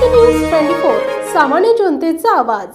Maharashtra news twenty four सामान्य जनतेचा आवाज.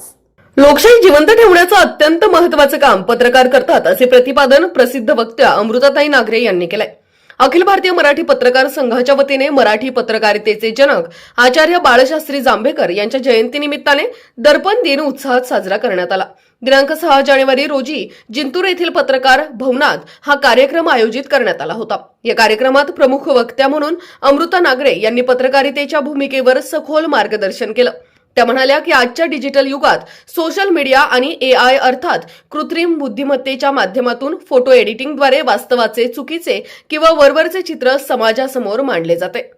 लोकशाही जिवंत ठेवण्याचं अत्यंत महत्वाचं काम पत्रकार करतात असे प्रतिपादन प्रसिद्ध वक्त्या अमृताताई नागरे यांनी केलंय. अखिल भारतीय मराठी पत्रकार संघाच्या वतीने मराठी पत्रकारितेचे जनक आचार्य बाळशास्त्री जांभेकर यांच्या जयंतीनिमित्ताने दर्पण दिन उत्साहात साजरा करण्यात आला. दिनांक सहा जानेवारी रोजी जिंतूर येथील पत्रकार भवनात हा कार्यक्रम आयोजित करण्यात आला होता. या कार्यक्रमात प्रमुख वक्त्या म्हणून अमृता नागरे यांनी पत्रकारितेच्या भूमिकेवर सखोल मार्गदर्शन केलं. त्या म्हणाल्या की आजच्या डिजिटल युगात सोशल मीडिया आणि ए आय अर्थात कृत्रिम बुद्धिमत्तेच्या माध्यमातून फोटो एडिटिंगद्वारे वास्तवाचे चुकीचे किंवा वरवरचे चित्र समाजासमोर मांडले जाते.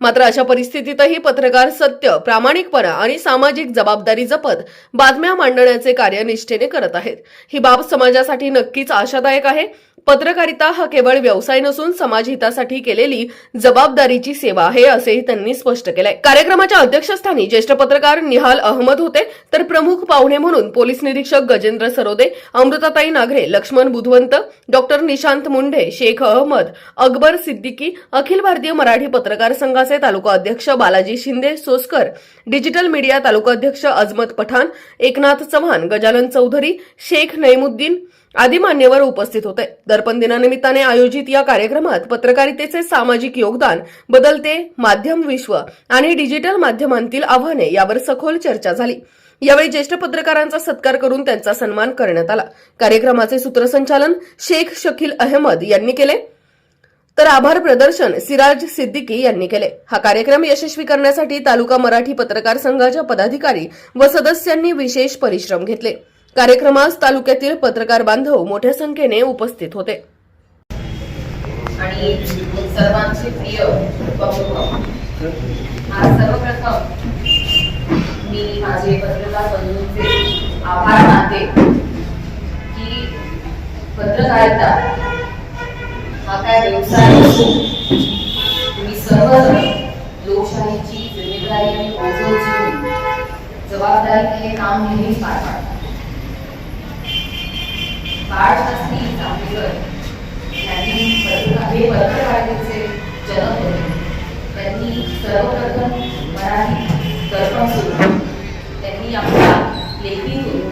मात्र अशा परिस्थितीतही पत्रकार सत्य प्रामाणिकपणा आणि सामाजिक जबाबदारी जपत बातम्या मांडण्याचे कार्य निष्ठेने करत आहेत. ही बाब समाजासाठी नक्कीच आशादायक आहे. पत्रकारिता हा केवळ व्यवसाय नसून समाजहितासाठी केलेली जबाबदारीची सेवा आहे असेही त्यांनी स्पष्ट केलंय. कार्यक्रमाच्या अध्यक्षस्थानी ज्येष्ठ पत्रकार निहाल अहमद होते. तर प्रमुख पाहुणे म्हणून पोलीस निरीक्षक गजेंद्र सरोदे अमृताताई नागरे लक्ष्मण बुधवंत डॉक्टर निशांत मुंढे शेख अहमद अकबर सिद्दीकी अखिल भारतीय मराठी पत्रकार संघाचे तालुका अध्यक्ष बालाजी शिंदे सोसकर डिजिटल मीडिया तालुका अध्यक्ष अजमत पठाण एकनाथ चव्हाण गजानन चौधरी शेख नईमुद्दीन आदी मान्यवर उपस्थित होते. दर्पण दिनानिमित्ताने आयोजित या कार्यक्रमात पत्रकारितेचे सामाजिक योगदान बदलते माध्यम विश्व आणि डिजिटल माध्यमांतील आव्हाने यावर सखोल चर्चा झाली. यावेळी ज्येष्ठ पत्रकारांचा सत्कार करून त्यांचा सन्मान करण्यात आला. कार्यक्रमाचे सूत्रसंचालन शेख शकील अहमद यांनी केले. तर आभार प्रदर्शन सिराज सिद्दीकी यांनी केले. हा कार्यक्रम यशस्वी करण्यासाठी तालुका मराठी पत्रकार संघाच्या पदाधिकारी व सदस्यांनी विशेष परिश्रम घेतले. कार्यक्रमास तालुक्यातील पत्रकार बांधव मोठ्या संख्येने उपस्थित होते. आणि सर्वांचे प्रिय आज सर्वप्रथम मी माझे पत्रकार बंधूंचे आभार मानते की पत्रकारिता काय व्यवसाय नसून तुम्ही सर्वजण लोकशाहीची जिम्मेदारी आणि ओझं उचलून जबाबदारीने हे काम नेहमीच पार पाडता. बाळशास्त्री जांभेकर यांनी हे पत्रकारितेचे जनक होते त्यांनी सर्वप्रथम मराठी दर्पण सुरू त्यांनी आपल्या लेखीतून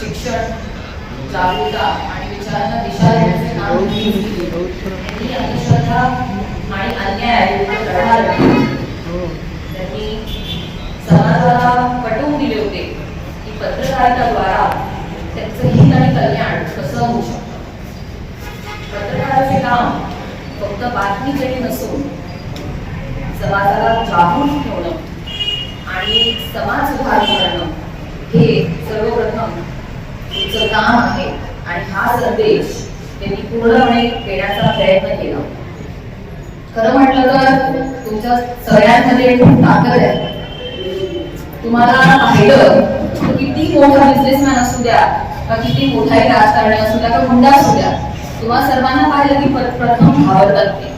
शिक्षण जागरूकता विचारांना दिशा देण्याचे काम. त्यांनी अंधश्रद्धा आणि अन्याय लढला. त्यांनी समाजाला पटवून दिले होते की पत्रकारिताद्वारा त्यांचं हित आणि कल्याण कसं होऊ शकतं पत्रकाराचे काम फक्त बातमी देणे नसून समाजाला जागरूक ठेवणं आणि समाज सुधार करणं हे सर्वप्रथम तुमचं काम आहे आणि हा संदेश त्यांनी पूर्णपणे देण्याचा प्रयत्न केला. खरं म्हटलं तर तुमच्या सगळ्यांमध्ये खूप ताकद आहे. तुम्हाला पाहिलं किती मोठा बिझनेसमॅन असू द्या का किती मोठाही राजकारणी असू द्या का गुंडा असू द्या तुम्हा सर्वांना पाहिलं की प्र- प्रथम घाबरतात ते.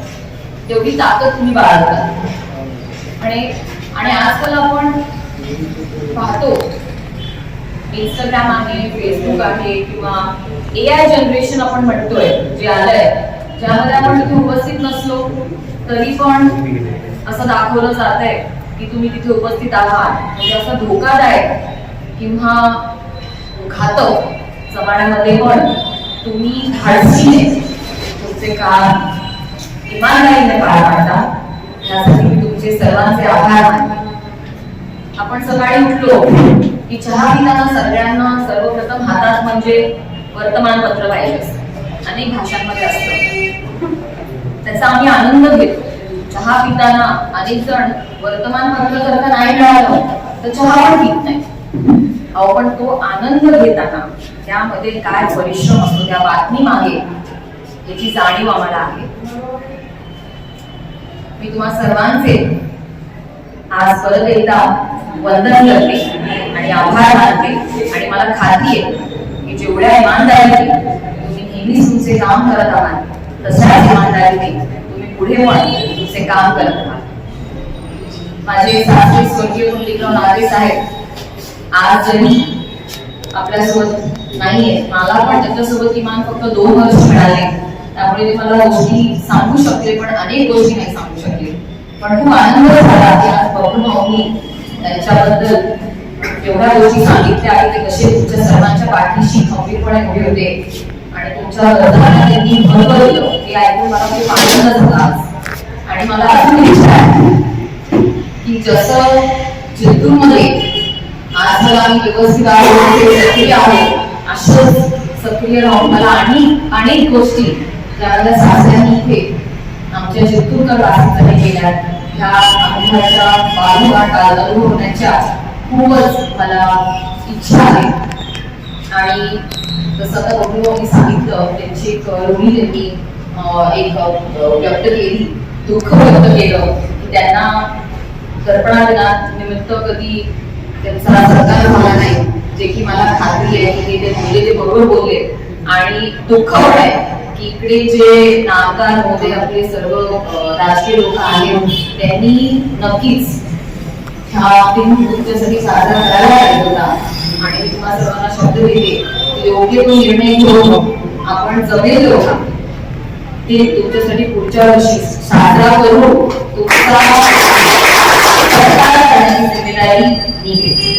तेवढी ताकद तुम्ही बाळगता. आणि आणि आजकाल आपण पाहतो इंस्टाग्राम आहे फेसबुक आहे किंवा ए आय जनरेशन आपण म्हणतोय जे आलंय ज्यामध्ये आपण तिथे उपस्थित नसलो तरी पण असं दाखवलं जात आहे की तुम्ही तिथे उपस्थित आहात. म्हणजे असं धोकादायक किंवा घातक जमान्यामध्ये पण तुम्ही धाडसीने तुमचे काम इमानदारीने पार पाडता. यासाठी मी तुमचे सर्वांचे आभार. मानते आपण सकाळी उठलो. की चहा पिताना सगळ्यांना सर्वप्रथम हातात म्हणजे वर्तमानपत्र पाहिजे अनेक भाषांमध्ये असतं. त्याचा आम्ही आनंद घेतो. चहा पिताना अनेक जण वर्तमानपत्र जर का नाही मिळालं तर चहा पण पित नाही अहो पण तो आनंद घेताना त्यामध्ये काय परिश्रम असतो त्या बातमी मागे याची जाणीव आम्हाला आहे. मी तुम्हा सर्वांचे आज परत एकदा वंदन करते. आणि आभार मानते आणि मला खात्री आहे की जेवढ्या इमानदारीने तुम्ही नेहमीच तुमचे काम करत आहात तशाच इमानदारीने तुम्ही पुढे पण तुमचे काम करत आहात. माझे सासरे स्वर्गीय पुंडलिकराव नागरे साहेब आज जरी आपल्यासोबत नाहीये मला पण त्याच्यासोबत किमान फक्त दोन वर्ष मिळाले. त्यामुळे ते मला गोष्टी सांगू शकले पण अनेक गोष्टी नाही सांगू शकले. पण खूप आनंद झाला की आज बघून त्यांच्याबद्दल एवढ्या गोष्टी सांगितल्या आहेत ते कसे तुमच्या सर्वांच्या पाठीशी खंबीरपणे उभे होते. आणि तुमच्या गरजांना त्यांनी भर भरलं हे ऐकून मला खूप आनंद झाला आणि मला अजून इच्छा आहे की जसं जिंतूरमध्ये आज मला आम्ही व्यवस्थित आहोत सक्रिय आहे असंच सक्रिय राहून मला आणि अनेक गोष्टी ज्या सासऱ्यांनी इथे आमच्या जिंतूरकर वासितांनी केल्या ह्या अनुभवाच्या बाजूगाठा चालू होण्याच्या खूपच मला इच्छा आहे. आणि जसं आता मी सांगितलं त्यांची एक रुढी त्यांनी एक व्यक्त केली दुःख व्यक्त केलं की त्यांना दर्पणादिनानिमित्त कधी त्यांचा सत्कार झाला नाही. जे की मला खात्री आहे की ते बोलले ते बरोबर बोलले. आणि दुःख आहे की इकडे जे नामदार होते आपले सर्व राजकीय लोक आहेत त्यांनी नक्कीच ह्या साजरा करायला पाहिजे होता आणि मी तुम्हाला सर्वांना शब्द देते योग्य तो निर्णय घेऊन आपण जमेल ते तुमच्यासाठी पुढच्या वर्षी साजरा करू तुमचा करण्याची जिम्मेदारी मी घेते.